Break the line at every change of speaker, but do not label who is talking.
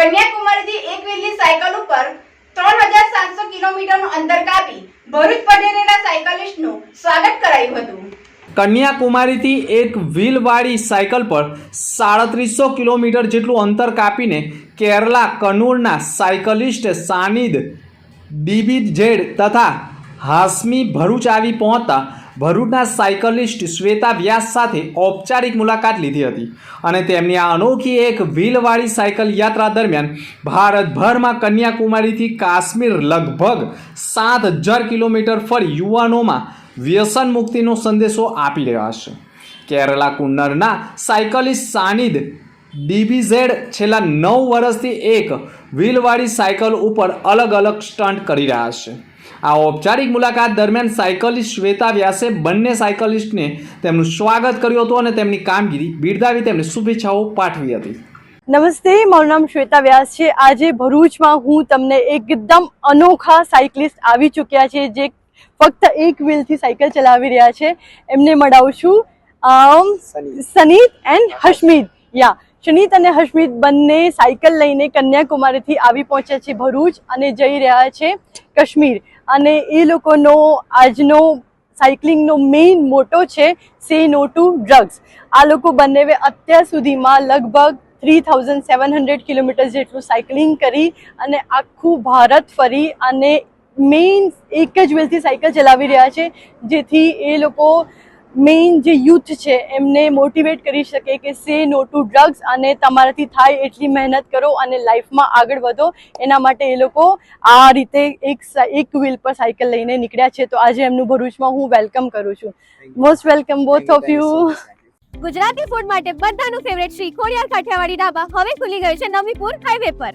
કન્યાકુમારીથી એક વ્હીલની સાયકલ ઉપર ત્રણ હજાર સાતસો કિલોમીટરનું અંતર કાપી ભરૂચ પધારેલા સાયકલિસ્ટનું સ્વાગત કરાયું હતું.
કન્યાકુમારીથી એક વ્હીલવાળી સાયકલ પર સાડત્રીસો કિલોમીટર જેટલું અંતર કાપીને કેરલા કનૂરના સાયકલિસ્ટ સાનિદ ડીબી જેડ તથા હાસમી ભરૂચ આવી પહોંચતા ભરૂચના સાયકલિસ્ટ શ્વેતા વ્યાસ સાથે ઔપચારિક મુલાકાત લીધી હતી અને તેમની આ અનોખી એક વ્હીલવાળી સાયકલ યાત્રા દરમિયાન ભારતભરમાં કન્યાકુમારીથી કાશ્મીર લગભગ સાત હજાર કિલોમીટર ફરી યુવાનોમાં વ્યસન મુક્તિનો સંદેશો આપી રહ્યા છે. કેરલા કુન્નરના સાયકલિસ્ટ સાનિદ ડીબીઝેડ છેલ્લા નવ વર્ષથી એક વ્હીલવાળી સાયકલ ઉપર અલગ અલગ સ્ટન્ટ કરી રહ્યા છે. આ ઔપચારિક મુલાકાત દરમિયાન સાયકલિસ્ટ શ્વેતા વ્યાસે બંને સાયકલિસ્ટને તેમનું સ્વાગત કર્યું હતું અને તેમની કામગીરી બિરદાવી તેમને શુભેચ્છાઓ પાઠવી હતી.
નમસ્તે, મારું નામ શ્વેતા વ્યાસ છે. આજે ભરૂચમાં હું તમને એકદમ અનોખા સાયકલિસ્ટ આવી ચૂક્યા છે, જે ફક્ત એક વ્હીલથી સાયકલ ચલાવી રહ્યા છે. એમને મળાવું છું સનીત એન્ડ હશમીદ યા શનીત અને હશમીદ બંને સાયકલ લઈને કન્યાકુમારીથી આવી પહોંચ્યા છે ભરૂચ અને જઈ રહ્યા છે કાશ્મીર. અને એ લોકોનો આજનો સાયકલિંગનો મેઇન મોટો છે સે નો ટુ ડ્રગ્સ આ લોકો બંને અત્યાર સુધીમાં લગભગ three thousand seven hundred kilometre જેટલું સાયકલિંગ કરી અને આખું ભારત ફરી અને મેઇન એક જ વેલથી સાયકલ ચલાવી રહ્યા છે, જેથી એ લોકો મેઇન જે યુથ છે એમને મોટિવેટ કરી શકે કે સે નો ટુ ડ્રગ્સ અને તમારાથી થાય એટલી મહેનત કરો અને લાઈફમાં આગળ વધો. એના માટે એ લોકો આ રીતે એક એક વ્હીલ પર સાયકલ લઈને નીકળ્યા છે. તો આજે એમનું ભરૂચમાં હું વેલકમ કરું છું. Most welcome both of you
Gujarati food માટે બધાનું ફેવરેટ શ્રી ખોડિયાર કાઠિયાવાડી ઢાબા હવે ખુલી ગયું છે નવીપુર હાઈવે પર.